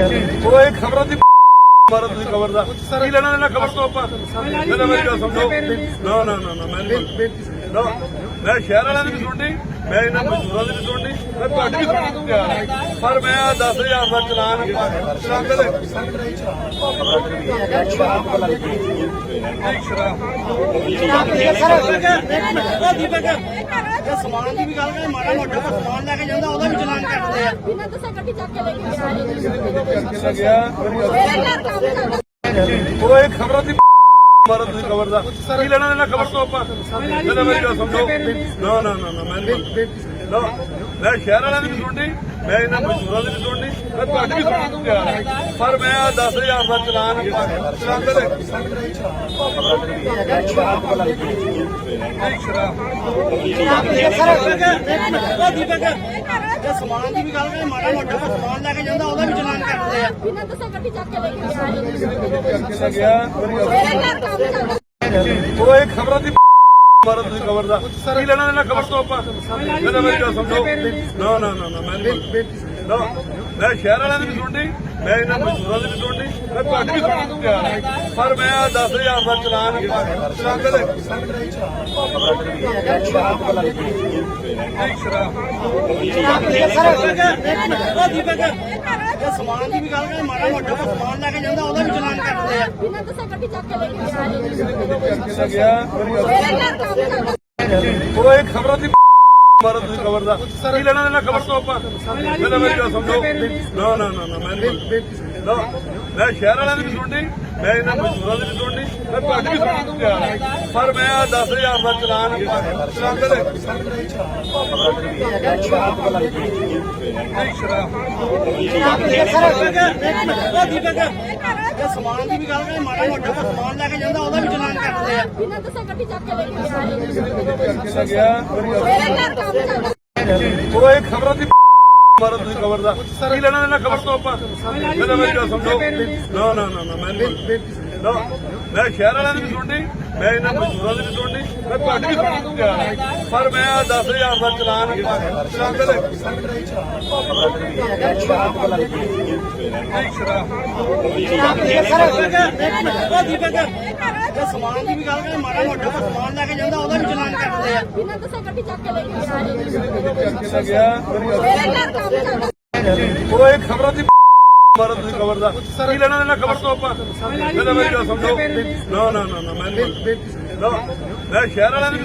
ਉਹ ਇਹ ਖਬਰਾਂ ਦੀ ਮਾਰਾ ਤੁਸੀਂ ਖਬਰ ਦਾ। ਕੀ ਲੈਣਾ ਦੇਣਾ ਖਬਰ ਤੋਂ ਆਪਾਂ? ਪਹਿਲਾਂ ਮੇਰੀ ਗੱਲ ਸਮਝੋ। ਨਾ ਨਾ ਨਾ ਨਾ ਮੈਂ ਨਹੀਂ ਨਾ ਮੈਂ ਸ਼ਹਿਰ ਵਾਲਿਆਂ ਦੀ ਵੀ ਸੁਣਨੀ ਮੈਂ ਇਹਨਾਂ ਮਜ਼ਦੂਰਾਂ ਦੀ ਵੀ ਸੁਣਨੀ ਮੈਂ ਤੁਹਾਡੀ ਵੀ ਸੁਣਨ ਨੂੰ ਤਿਆਰ ਹਾਂ ਪਰ ਮੈਂ ਆ 10000 ਦਾ ਚਲਾਨ ਚਲਾਉਂਦੇ ਨੇ ਸਮਾਨ ਦੀ ਵੀ ਗੱਲ ਕਰੇ ਮਾੜਾ ਮੋਟਾ ਕੇ ਜਾਂਦਾ ਉਹਦਾ ਵੀ ਚਲਾਨ ਕੱਟਦੇ ਆ। ਬਿਨਾਂ ਦੱਸੇ ਗੱਡੀ ਚੱਕ ਕੇ ਲੈ ਕੇ ਜਾ। ਗਿਆ? ਚੱਲਦਾ ਉਹ ਇਹ ਖਬਰਾਂ ਦੀ ਮਾਰਾ ਤੁਸੀਂ ਖਬਰ ਦਾ। ਕੀ ਲੈਣਾ ਦੇਣਾ ਖਬਰ ਤੋਂ ਆਪਾਂ? ਨਾ ਨਾ ਨਾ ਨਾ ਮੈਂ ਨਹੀਂ ਨਾ ਮੈਂ ਸ਼ਹਿਰ ਵਾਲਿਆਂ ਦੀ ਵੀ ਸੁਣਨੀ ਮੈਂ ਇਹਨਾਂ ਮਜ਼ਦੂਰਾਂ ਦੀ ਵੀ ਸੁਣਨੀ ਮੈਂ ਤੁਹਾਡੀ ਵੀ ਸੁਣਨ ਨੂੰ ਤਿਆਰ ਹਾਂ। ਪਰ ਮੈਂ ਆ 10000 ਦਾ ਚਲਾਨ ਚਲਾਉਂਦੇ ਨੇ। ਸਮਾਨ ਦੀ ਵੀ ਗੱਲ ਕਰੇ ਮਾੜਾ ਮੋਟਾ ਸਮਾਨ ਲੈ ਕੇ ਜਾਂਦਾ ਉਹਦਾ ਵੀ ਚਲਾਨ ਕੱਟਦੇ ਆ ਬਿਨਾਂ ਦੱਸੇ ਗੱਡੀ ਚੱਕ ਕੇ ਲੈ ਕੇ ਜਾ ਰਹੇ ਨੇ ਕਿੱਥੇ ਗਿਆ ਮੇਰੀ ਗੱਲ ਇਹ ਘਰ ਕੰਮ ਚੱਲਦਾ ਉਹ ਇਹ ਖਬਰਾਂ ਦੀ ਮਾਰਾ ਤੁਸੀਂ ਖਬਰ ਦਾ। ਕੀ ਲੈਣਾ ਦੇਣਾ ਖਬਰ ਤੋਂ ਆਪਾਂ? ਪਹਿਲਾਂ ਮੇਰੀ ਗੱਲ ਸਮਝੋ। ਨਾ ਨਾ ਨਾ ਨਾ ਮੈਂ ਨਹੀਂ ਨਾ ਮੈਂ ਸ਼ਹਿਰ ਵਾਲਿਆਂ ਦੀ ਵੀ ਸੁਣਨੀ ਮੈਂ ਇਹਨਾਂ ਮਜ਼ਦੂਰਾਂ ਦੀ ਵੀ ਸੁਣਨੀ ਮੈਂ ਤੁਹਾਡੀ ਵੀ ਸੁਣਨ ਨੂੰ ਤਿਆਰ ਹਾਂ। ਪਰ ਮੈਂ ਆ 10000 ਦਾ ਚਲਾਨ ਚਲਾਉਂਦੇ ਨੇ ਨਹੀਂ ਸ਼ਰਾਬ ਸਮਾਨ ਦੀ ਵੀ ਗੱਲ ਕਰੇ ਮਾੜਾ ਮੋਟਾ ਸਮਾਨ ਲੈ ਕੇ ਜਾਂਦਾ ਉਹਦਾ ਵੀ ਚਲਾਨ ਕੱਟਦੇ ਆ। ਬਿਨਾਂ ਦੱਸੇ ਗੱਡੀ ਚੱਕ ਕੇ ਲੈ ਕੇ ਜਾ ਰਹੇ ਨੇ ਗਿਆ? ਮੇਰੀ ਗੱਲ ਉਹ ਇਹ ਖਬਰਾਂ ਦੀ ਮਾਰਾ ਤੁਸੀਂ ਖਬਰ ਦਾ। ਕੀ ਲੈਣਾ ਦੇਣਾ ਖਬਰ ਤੋਂ ਆਪਾਂ? ਪਹਿਲਾਂ ਮੇਰੀ ਸਮਝੋ। ਨਾ ਨਾ ਨਾ ਨਾ, ਮੈਂ ਨਹੀਂ ਨਾ ਮੈਂ ਸ਼ਹਿਰ ਵਾਲਿਆਂ ਦੀ ਵੀ ਸੁਣਨੀ ਮੈਂ ਇਹਨਾਂ ਮਜ਼ਦੂਰਾਂ ਦੀ ਵੀ ਸੁਣਨੀ ਮੈਂ ਤੁਹਾਡੀ ਵੀ ਸੁਣਨ ਨੂੰ ਤਿਆਰ ਹਾਂ। ਪਰ ਮੈਂ ਆ 10000 ਦਾ ਚਲਾਨ ਚਲਾਉਂਦੇ ਨੇ ਨਹੀਂ ਸ਼ਰਾਬ ਸਮਾਨ ਦੀ ਵੀ ਗੱਲ ਕਰੇ ਮਾੜਾ ਮੋਟਾ ਸਮਾਨ ਲੈ ਕੇ ਜਾਂਦਾ ਉਹਦਾ ਵੀ ਚਲਾਨ ਕੱਟਦੇ ਆ ਚੱਕ ਕੇ ਲੈ ਕੇ ਕਿੱਥੇ ਗਿਆ ਮੇਰੀ ਇਹ ਖਬਰਾਂ ਦੀ ਮਾਰਾ ਤੁਸੀਂ ਖਬਰ ਦਾ। ਕੀ ਲੈਣਾ ਦੇਣਾ ਖਬਰ ਤੋਂ ਆਪਾਂ? ਗੱਲ ਸਮਝੋ। ਨਾ ਨਾ ਨਾ ਨਾ ਮੈਂ ਮੈਂ ਸ਼ਹਿਰ ਵਾਲਿਆਂ ਦੀ ਵੀ ਸੁਣਨੀ ਮੈਂ ਇਹਨਾਂ ਮਜ਼ਦੂਰਾਂ ਦੀ ਵੀ ਸੁਣਨੀ ਮੈਂ ਤੁਹਾਡੀ ਵੀ ਸੁਣਨ ਨੂੰ ਤਿਆਰ ਹਾਂ। ਪਰ ਮੈਂ ਆ 10000 ਦਾ ਚਲਾਨ ਚਲਾਉਂਦੇ ਨੇ ਨਹੀਂ ਸ਼ਰਾਬ ਸਮਾਨ ਦੀ ਵੀ ਗੱਲ ਕਰੇ ਮਾੜਾ ਮੋਟਾ ਸਮਾਨ ਲੈ ਕੇ ਜਾਂਦਾ ਉਹਦਾ ਵੀ ਚਲਾਨ ਕੱਟਦੇ ਆ ਬਿਨਾਂ ਦੱਸੇ ਗੱਡੀ ਚੱਕ ਕੇ ਲੈ ਜਾ ਰਹੇ ਗਿਆ ਉਹ ਇਹ ਖਬਰਾਂ ਦੀ ਮਾਰਾ ਤੁਸੀਂ ਖਬਰ ਦਾ ਕੀ ਲੈਣਾ ਦੇਣਾ ਖਬਰ ਤੋਂ ਆਪਾਂ ਪਹਿਲਾਂ ਮੇਰੀ ਗੱਲ ਸਮਝੋ ਨਾ ਨਾ ਨਾ ਨਾ ਮੈਂ ਨਹੀਂ ਨਾ ਮੈਂ ਸ਼ਹਿਰ ਵਾਲਿਆਂ ਦੀ